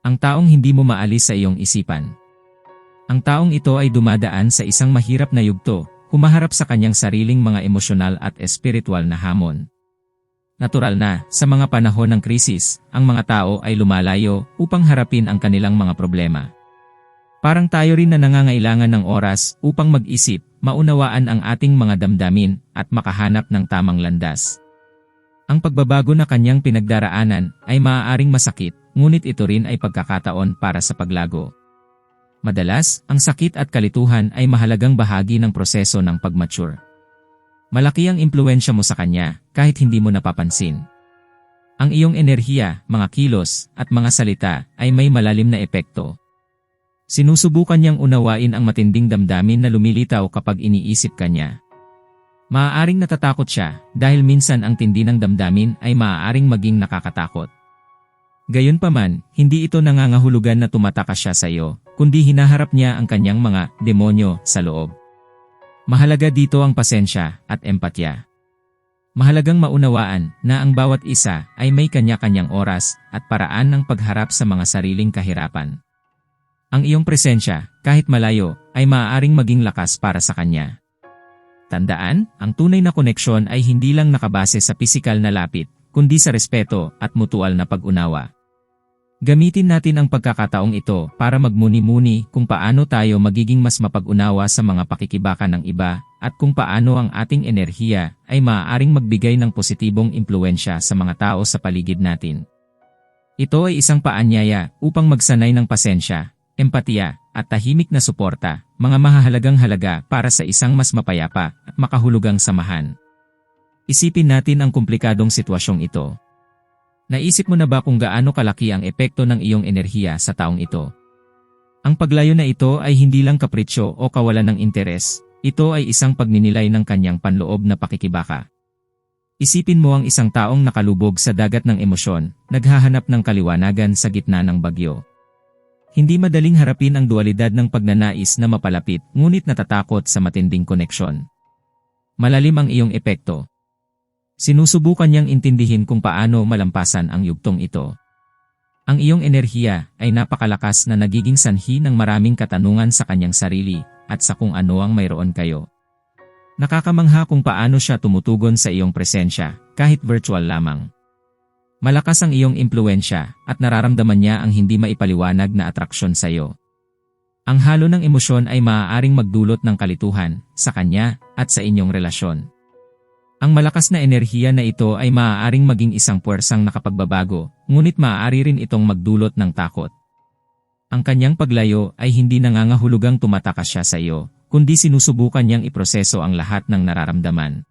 Ang taong hindi mo maalis sa iyong isipan. Ang taong ito ay dumadaan sa isang mahirap na yugto, humaharap sa kanyang sariling mga emosyonal at espiritual na hamon. Natural na, sa mga panahon ng krisis, ang mga tao ay lumalayo upang harapin ang kanilang mga problema. Parang tayo rin na nangangailangan ng oras upang mag-isip, maunawaan ang ating mga damdamin, at makahanap ng tamang landas. Ang pagbabago na kanyang pinagdaraanan ay maaaring masakit, ngunit ito rin ay pagkakataon para sa paglago. Madalas, ang sakit at kalituhan ay mahalagang bahagi ng proseso ng pagmature. Malaki ang impluensya mo sa kanya, kahit hindi mo napapansin. Ang iyong enerhiya, mga kilos, at mga salita ay may malalim na epekto. Sinusubukan niyang unawain ang matinding damdamin na lumilitaw kapag iniisip ka niya. Maaaring natatakot siya dahil minsan ang tindi ng damdamin ay maaaring maging nakakatakot. Gayunpaman, hindi ito nangangahulugan na tumatakas siya sa iyo, kundi hinaharap niya ang kanyang mga demonyo sa loob. Mahalaga dito ang pasensya at empatya. Mahalagang maunawaan na ang bawat isa ay may kanya-kanyang oras at paraan ng pagharap sa mga sariling kahirapan. Ang iyong presensya, kahit malayo, ay maaaring maging lakas para sa kanya. Tandaan, ang tunay na koneksyon ay hindi lang nakabase sa pisikal na lapit, kundi sa respeto at mutual na pag-unawa. Gamitin natin ang pagkakataong ito para magmuni-muni kung paano tayo magiging mas mapag-unawa sa mga pakikibaka ng iba at kung paano ang ating enerhiya ay maaaring magbigay ng positibong impluensya sa mga tao sa paligid natin. Ito ay isang paanyaya upang magsanay ng pasensya, empatiya, at tahimik na suporta, mga mahahalagang halaga para sa isang mas mapayapa at makahulugang samahan. Isipin natin ang komplikadong sitwasyong ito. Naisip mo na ba kung gaano kalaki ang epekto ng iyong enerhiya sa taong ito? Ang paglayo na ito ay hindi lang kapritsyo o kawalan ng interes, ito ay isang pagninilay ng kanyang panloob na pakikibaka. Isipin mo ang isang taong nakalubog sa dagat ng emosyon, naghahanap ng kaliwanagan sa gitna ng bagyo. Hindi madaling harapin ang dualidad ng pagnanais na mapalapit ngunit natatakot sa matinding koneksyon. Malalim ang iyong epekto, Sinusubukan niyang intindihin kung paano malampasan ang yugtong ito. Ang iyong enerhiya ay napakalakas na nagiging sanhi ng maraming katanungan sa kanyang sarili at sa kung ano ang mayroon kayo. Nakakamangha kung paano siya tumutugon sa iyong presensya, kahit virtual lamang. Malakas ang iyong impluensya at nararamdaman niya ang hindi maipaliwanag na atraksyon sa iyo. Ang halo ng emosyon ay maaaring magdulot ng kalituhan sa kanya at sa inyong relasyon. Ang malakas na enerhiya na ito ay maaaring maging isang puwersang nakapagbabago, ngunit maaari rin itong magdulot ng takot. Ang kanyang paglayo ay hindi nangangahulugang tumatakas siya sa iyo, kundi sinusubukan niyang iproseso ang lahat ng nararamdaman.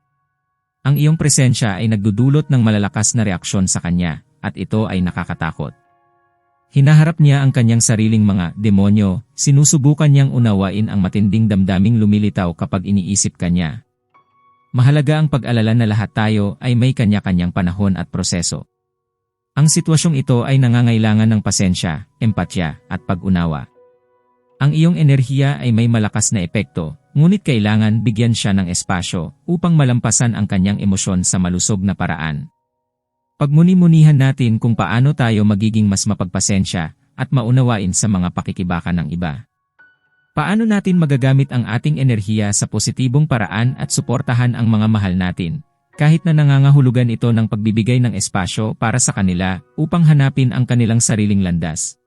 Ang iyong presensya ay nagdudulot ng malalakas na reaksyon sa kanya, at ito ay nakakatakot. Hinaharap niya ang kanyang sariling mga demonyo, sinusubukan niyang unawain ang matinding damdaming lumilitaw kapag iniisip kanya, Mahalaga ang pag-alala na lahat tayo ay may kanya-kanyang panahon at proseso. Ang sitwasyong ito ay nangangailangan ng pasensya, empatya, at pag-unawa. Ang iyong enerhiya ay may malakas na epekto, ngunit kailangan bigyan siya ng espasyo upang malampasan ang kanyang emosyon sa malusog na paraan. Pagmuni-munihan natin kung paano tayo magiging mas mapagpasensya at maunawain sa mga pakikibaka ng iba. Paano natin magagamit ang ating enerhiya sa positibong paraan at suportahan ang mga mahal natin, kahit na nangangahulugan ito ng pagbibigay ng espasyo para sa kanila upang hanapin ang kanilang sariling landas.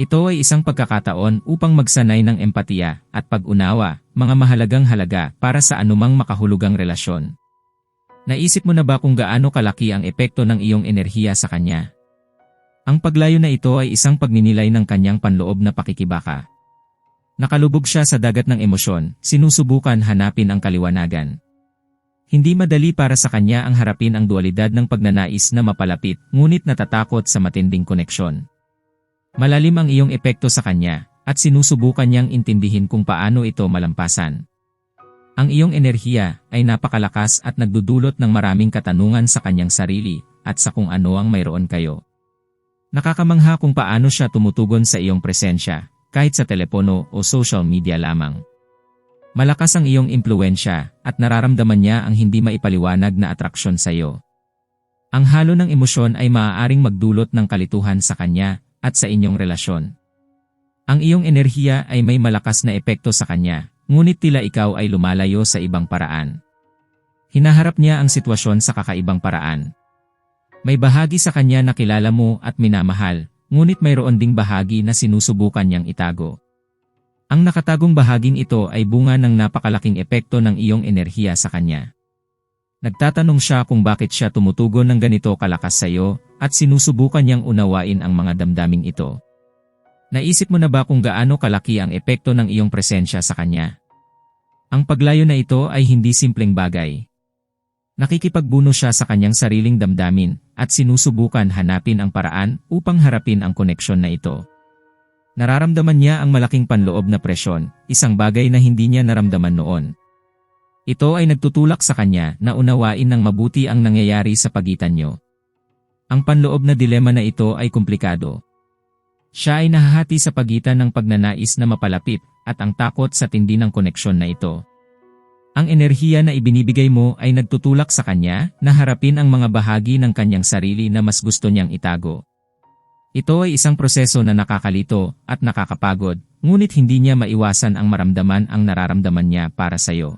Ito ay isang pagkakataon upang magsanay ng empatiya at pag-unawa, mga mahalagang halaga para sa anumang makahulugang relasyon. Naisip mo na ba kung gaano kalaki ang epekto ng iyong enerhiya sa kanya? Ang paglayo na ito ay isang pagninilay ng kanyang panloob na pakikibaka. Nakalubog siya sa dagat ng emosyon, sinusubukan hanapin ang kaliwanagan. Hindi madali para sa kanya ang harapin ang dualidad ng pagnanais na mapalapit, ngunit natatakot sa matinding koneksyon. Malalim ang iyong epekto sa kanya, at sinusubukan niyang intindihin kung paano ito malampasan. Ang iyong enerhiya ay napakalakas at nagdudulot ng maraming katanungan sa kanyang sarili at sa kung ano ang mayroon kayo. Nakakamangha kung paano siya tumutugon sa iyong presensya, kahit sa telepono o social media lamang. Malakas ang iyong impluensya at nararamdaman niya ang hindi maipaliwanag na atraksyon sa iyo. Ang halo ng emosyon ay maaaring magdulot ng kalituhan sa kanya at sa inyong relasyon. Ang iyong enerhiya ay may malakas na epekto sa kanya, ngunit tila ikaw ay lumalayo sa ibang paraan. Hinaharap niya ang sitwasyon sa kakaibang paraan. May bahagi sa kanya na kilala mo at minamahal, ngunit mayroon ding bahagi na sinusubukan niyang itago. Ang nakatagong bahaging ito ay bunga ng napakalaking epekto ng iyong enerhiya sa kanya. Nagtatanong siya kung bakit siya tumutugon ng ganito kalakas sa iyo at sinusubukan niyang unawain ang mga damdaming ito. Naisip mo na ba kung gaano kalaki ang epekto ng iyong presensya sa kanya? Ang paglayo na ito ay hindi simpleng bagay. Nakikipagbuno siya sa kanyang sariling damdamin at sinusubukan hanapin ang paraan upang harapin ang koneksyon na ito. Nararamdaman niya ang malaking panloob na presyon, isang bagay na hindi niya naramdaman noon. Ito ay nagtutulak sa kanya na unawain ng mabuti ang nangyayari sa pagitan niyo. Ang panloob na dilema na ito ay komplikado. Siya ay nahahati sa pagitan ng pagnanais na mapalapit at ang takot sa tindi ng koneksyon na ito. Ang enerhiya na ibinibigay mo ay nagtutulak sa kanya na harapin ang mga bahagi ng kanyang sarili na mas gusto niyang itago. Ito ay isang proseso na nakakalito at nakakapagod, ngunit hindi niya maiwasan ang maramdaman ang nararamdaman niya para sa iyo.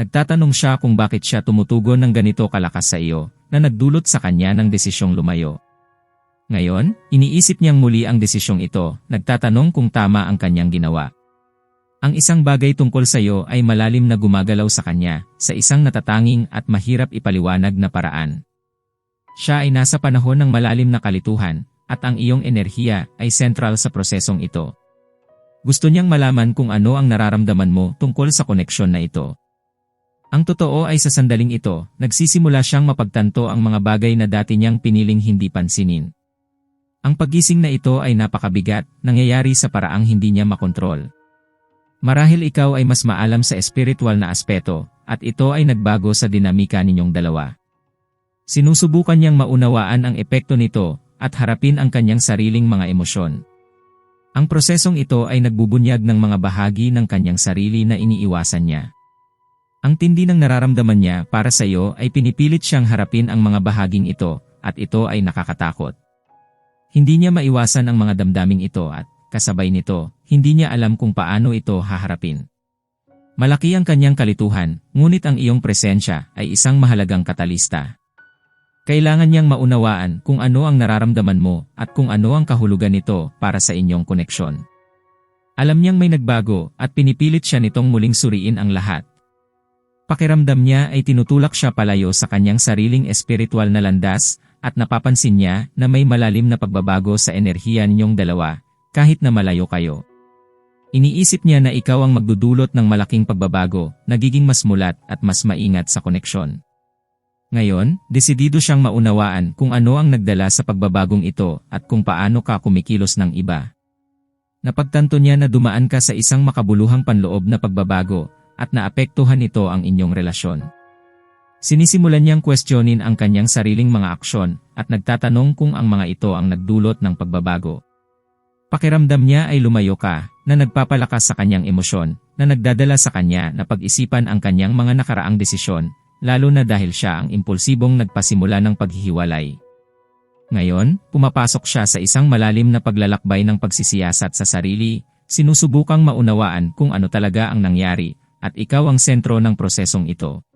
Nagtatanong siya kung bakit siya tumutugon ng ganito kalakas sa iyo, na nagdulot sa kanya ng desisyong lumayo. Ngayon, iniisip niyang muli ang desisyong ito, nagtatanong kung tama ang kanyang ginawa. Ang isang bagay tungkol sa iyo ay malalim na gumagalaw sa kanya, sa isang natatanging at mahirap ipaliwanag na paraan. Siya ay nasa panahon ng malalim na kalituhan, at ang iyong enerhiya ay sentral sa prosesong ito. Gusto niyang malaman kung ano ang nararamdaman mo tungkol sa koneksyon na ito. Ang totoo ay sa sandaling ito, nagsisimula siyang mapagtanto ang mga bagay na dati niyang piniling hindi pansinin. Ang pagising na ito ay napakabigat, nangyayari sa paraang hindi niya makontrol. Marahil ikaw ay mas maalam sa espiritual na aspeto, at ito ay nagbago sa dinamika ninyong dalawa. Sinusubukan niyang maunawaan ang epekto nito at harapin ang kanyang sariling mga emosyon. Ang prosesong ito ay nagbubunyag ng mga bahagi ng kanyang sarili na iniiwasan niya. Ang tindi ng nararamdaman niya para sa iyo ay pinipilit siyang harapin ang mga bahaging ito at ito ay nakakatakot. Hindi niya maiwasan ang mga damdaming ito at, kasabay nito, hindi niya alam kung paano ito haharapin. Malaki ang kanyang kalituhan, ngunit ang iyong presensya ay isang mahalagang katalista. Kailangan niyang maunawaan kung ano ang nararamdaman mo at kung ano ang kahulugan nito para sa inyong koneksyon. Alam niyang may nagbago at pinipilit siya nitong muling suriin ang lahat. Pakiramdam niya ay tinutulak siya palayo sa kanyang sariling espiritual na landas at napapansin niya na may malalim na pagbabago sa enerhiya ninyong dalawa kahit na malayo kayo. Iniisip niya na ikaw ang magdudulot ng malaking pagbabago, nagiging mas mulat at mas maingat sa koneksyon. Ngayon, desidido siyang maunawaan kung ano ang nagdala sa pagbabagong ito at kung paano ka kumikilos ng iba. Napagtanto niya na dumaan ka sa isang makabuluhang panloob na pagbabago at naapektuhan ito ang inyong relasyon. Sinisimulan niyang kwestiyonin ang kanyang sariling mga aksyon at nagtatanong kung ang mga ito ang nagdulot ng pagbabago. Pakiramdam niya ay lumayo ka na nagpapalakas sa kanyang emosyon na nagdadala sa kanya na pag-isipan ang kanyang mga nakaraang desisyon lalo na dahil siya ang impulsibong nagpasimula ng paghihiwalay. Ngayon, pumapasok siya sa isang malalim na paglalakbay ng pagsisiyasat sa sarili, sinusubukang maunawaan kung ano talaga ang nangyari, at ikaw ang sentro ng prosesong ito.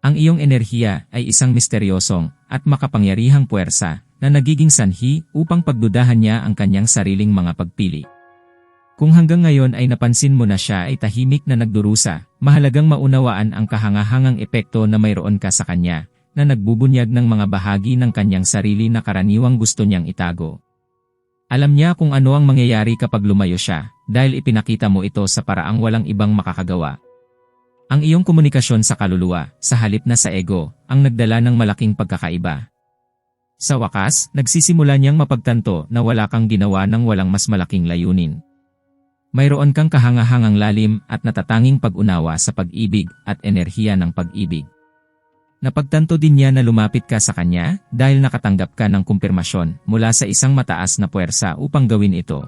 Ang iyong enerhiya ay isang misteryosong at makapangyarihang puwersa na nagiging sanhi upang pagdudahan niya ang kanyang sariling mga pagpili. Kung hanggang ngayon ay napansin mo na siya ay tahimik na nagdurusa, mahalagang maunawaan ang kahangahangang epekto na mayroon ka sa kanya, na nagbubunyag ng mga bahagi ng kanyang sarili na karaniwang gusto niyang itago. Alam niya kung ano ang mangyayari kapag lumayo siya, dahil ipinakita mo ito sa paraang walang ibang makakagawa. Ang iyong komunikasyon sa kaluluwa, sa halip na sa ego, ang nagdala ng malaking pagkakaiba. Sa wakas, nagsisimula niyang mapagtanto na wala kang ginawa ng walang mas malaking layunin. Mayroon kang kahangahangang lalim at natatanging pag-unawa sa pag-ibig at enerhiya ng pag-ibig. Napagtanto din niya na lumapit ka sa kanya dahil nakatanggap ka ng kumpirmasyon mula sa isang mataas na puwersa upang gawin ito.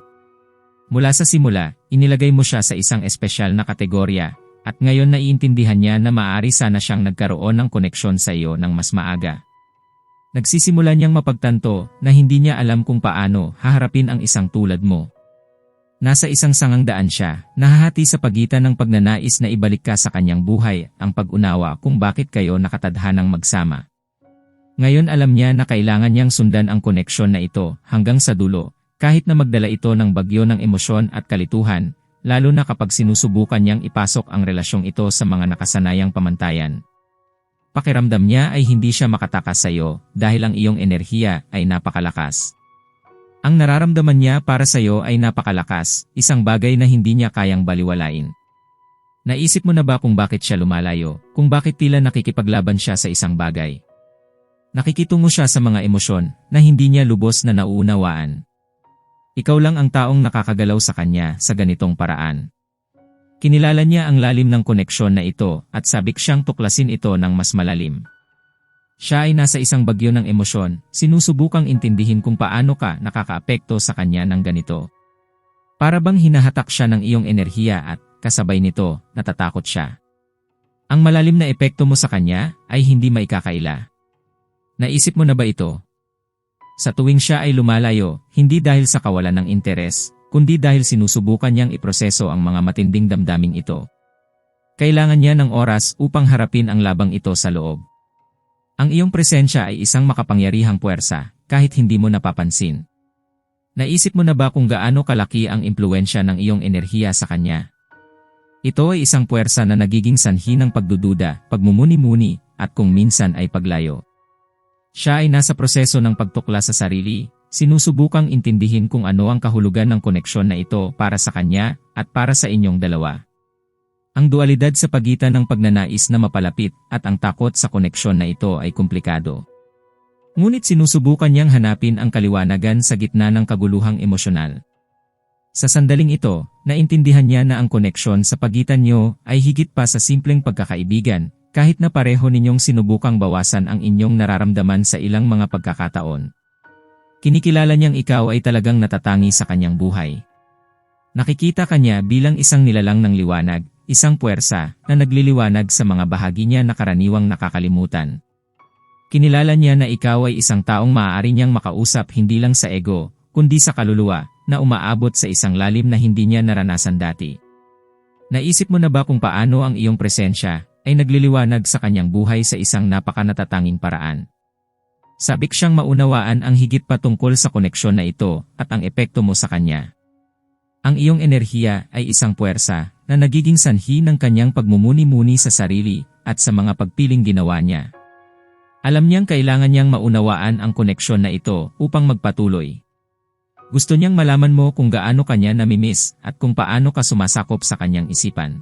Mula sa simula, inilagay mo siya sa isang espesyal na kategorya at ngayon naiintindihan niya na maaari sana siyang nagkaroon ng koneksyon sa iyo ng mas maaga. Nagsisimula niyang mapagtanto na hindi niya alam kung paano haharapin ang isang tulad mo. Nasa isang sangang daan siya, nahahati sa pagitan ng pagnanais na ibalik ka sa kanyang buhay, ang pag-unawa kung bakit kayo nakatadhanang magsama. Ngayon alam niya na kailangan niyang sundan ang koneksyon na ito hanggang sa dulo, kahit na magdala ito ng bagyo ng emosyon at kalituhan, lalo na kapag sinusubukan niyang ipasok ang relasyong ito sa mga nakasanayang pamantayan. Pakiramdam niya ay hindi siya makatakas sa iyo dahil ang iyong enerhiya ay napakalakas. Ang nararamdaman niya para sa iyo ay napakalakas, isang bagay na hindi niya kayang baliwalain. Naisip mo na ba kung bakit siya lumalayo, kung bakit tila nakikipaglaban siya sa isang bagay? Nakikitungo siya sa mga emosyon na hindi niya lubos na nauunawaan. Ikaw lang ang taong nakakagalaw sa kanya sa ganitong paraan. Kinilala niya ang lalim ng koneksyon na ito at sabik siyang tuklasin ito ng mas malalim. Siya ay nasa isang bagyo ng emosyon, sinusubukang intindihin kung paano ka nakakaapekto sa kanya ng ganito. Para bang hinahatak siya ng iyong enerhiya at, kasabay nito, natatakot siya. Ang malalim na epekto mo sa kanya ay hindi maikakaila. Naisip mo na ba ito? Sa tuwing siya ay lumalayo, hindi dahil sa kawalan ng interes, kundi dahil sinusubukan niyang iproseso ang mga matinding damdaming ito. Kailangan niya ng oras upang harapin ang labang ito sa loob. Ang iyong presensya ay isang makapangyarihang puwersa, kahit hindi mo napapansin. Naisip mo na ba kung gaano kalaki ang impluensya ng iyong enerhiya sa kanya? Ito ay isang puwersa na nagiging sanhi ng pagdududa, pagmumuni-muni, at kung minsan ay paglayo. Siya ay nasa proseso ng pagtukla sa sarili, Sinusubukang intindihin kung ano ang kahulugan ng koneksyon na ito para sa kanya at para sa inyong dalawa. Ang dualidad sa pagitan ng pagnanais na mapalapit at ang takot sa koneksyon na ito ay komplikado. Ngunit sinusubukan niyang hanapin ang kaliwanagan sa gitna ng kaguluhang emosyonal. Sa sandaling ito, naintindihan niya na ang koneksyon sa pagitan niyo ay higit pa sa simpleng pagkakaibigan, kahit na pareho ninyong sinubukang bawasan ang inyong nararamdaman sa ilang mga pagkakataon. Kinikilala niyang ikaw ay talagang natatangi sa kanyang buhay. Nakikita kanya bilang isang nilalang ng liwanag, isang puwersa na nagliliwanag sa mga bahagi niya na karaniwang nakakalimutan. Kinilala niya na ikaw ay isang taong maaari niyang makausap hindi lang sa ego, kundi sa kaluluwa, na umaabot sa isang lalim na hindi niya naranasan dati. Naisip mo na ba kung paano ang iyong presensya ay nagliliwanag sa kanyang buhay sa isang napakanatatanging paraan? Sabik siyang maunawaan ang higit pa tungkol sa koneksyon na ito at ang epekto mo sa kanya. Ang iyong enerhiya ay isang puwersa na nagiging sanhi ng kanyang pagmumuni-muni sa sarili at sa mga pagpiling ginawa niya. Alam niyang kailangan niyang maunawaan ang koneksyon na ito upang magpatuloy. Gusto niyang malaman mo kung gaano kanya namimiss at kung paano ka sumasakop sa kanyang isipan.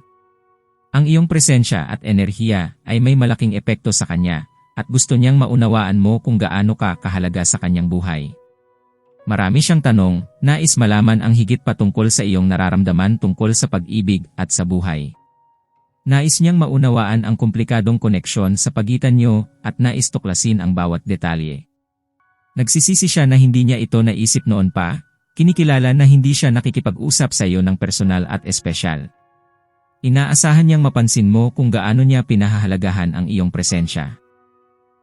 Ang iyong presensya at enerhiya ay may malaking epekto sa kanya at gusto niyang maunawaan mo kung gaano ka kahalaga sa kanyang buhay. Marami siyang tanong, nais malaman ang higit pa tungkol sa iyong nararamdaman tungkol sa pag-ibig at sa buhay. Nais niyang maunawaan ang komplikadong koneksyon sa pagitan niyo at nais tuklasin ang bawat detalye. Nagsisisi siya na hindi niya ito naisip noon pa, kinikilala na hindi siya nakikipag-usap sa iyo ng personal at espesyal. Inaasahan niyang mapansin mo kung gaano niya pinahahalagahan ang iyong presensya.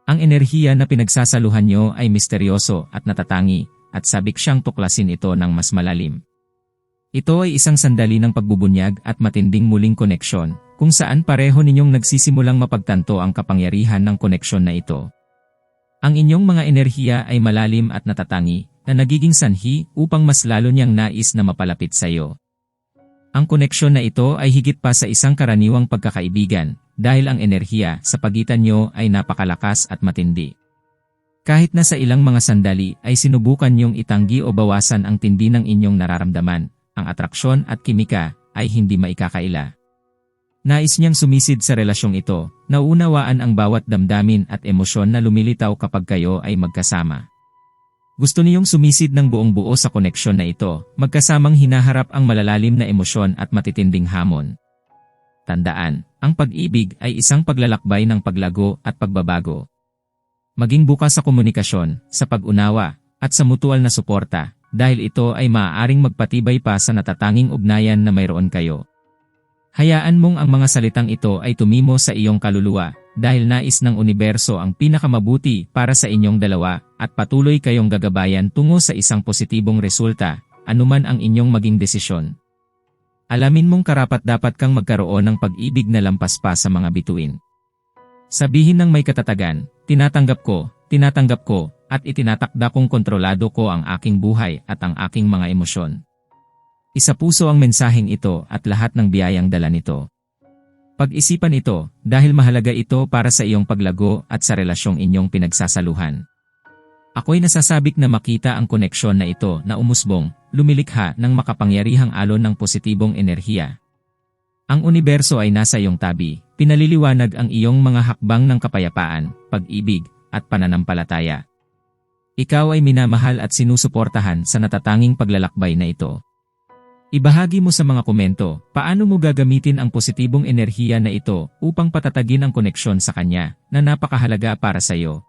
Ang enerhiya na pinagsasaluhan nyo ay misteryoso at natatangi, at sabik siyang tuklasin ito ng mas malalim. Ito ay isang sandali ng pagbubunyag at matinding muling koneksyon, kung saan pareho ninyong nagsisimulang mapagtanto ang kapangyarihan ng koneksyon na ito. Ang inyong mga enerhiya ay malalim at natatangi, na nagiging sanhi upang mas lalo niyang nais na mapalapit sa iyo. Ang koneksyon na ito ay higit pa sa isang karaniwang pagkakaibigan, dahil ang enerhiya sa pagitan nyo ay napakalakas at matindi. Kahit na sa ilang mga sandali ay sinubukan nyong itanggi o bawasan ang tindi ng inyong nararamdaman, ang atraksyon at kimika ay hindi maikakaila. Nais niyang sumisid sa relasyong ito, nauunawaan ang bawat damdamin at emosyon na lumilitaw kapag kayo ay magkasama. Gusto niyong sumisid ng buong buo sa koneksyon na ito, magkasamang hinaharap ang malalalim na emosyon at matitinding hamon. Tandaan, ang pag-ibig ay isang paglalakbay ng paglago at pagbabago. Maging bukas sa komunikasyon, sa pag-unawa, at sa mutual na suporta, dahil ito ay maaaring magpatibay pa sa natatanging ugnayan na mayroon kayo. Hayaan mong ang mga salitang ito ay tumimo sa iyong kaluluwa, dahil nais ng universo ang pinakamabuti para sa inyong dalawa at patuloy kayong gagabayan tungo sa isang positibong resulta, anuman ang inyong maging desisyon. Alamin mong karapat dapat kang magkaroon ng pag-ibig na lampas pa sa mga bituin. Sabihin ng may katatagan, tinatanggap ko, tinatanggap ko, at itinatakda kong kontrolado ko ang aking buhay at ang aking mga emosyon. Isa puso ang mensaheng ito at lahat ng biyayang dala nito. Pag-isipan ito dahil mahalaga ito para sa iyong paglago at sa relasyong inyong pinagsasaluhan. Ako'y nasasabik na makita ang koneksyon na ito na umusbong, lumilikha ng makapangyarihang alon ng positibong enerhiya. Ang universo ay nasa iyong tabi, pinaliliwanag ang iyong mga hakbang ng kapayapaan, pag-ibig, at pananampalataya. Ikaw ay minamahal at sinusuportahan sa natatanging paglalakbay na ito. Ibahagi mo sa mga komento, paano mo gagamitin ang positibong enerhiya na ito upang patatagin ang koneksyon sa kanya na napakahalaga para sa iyo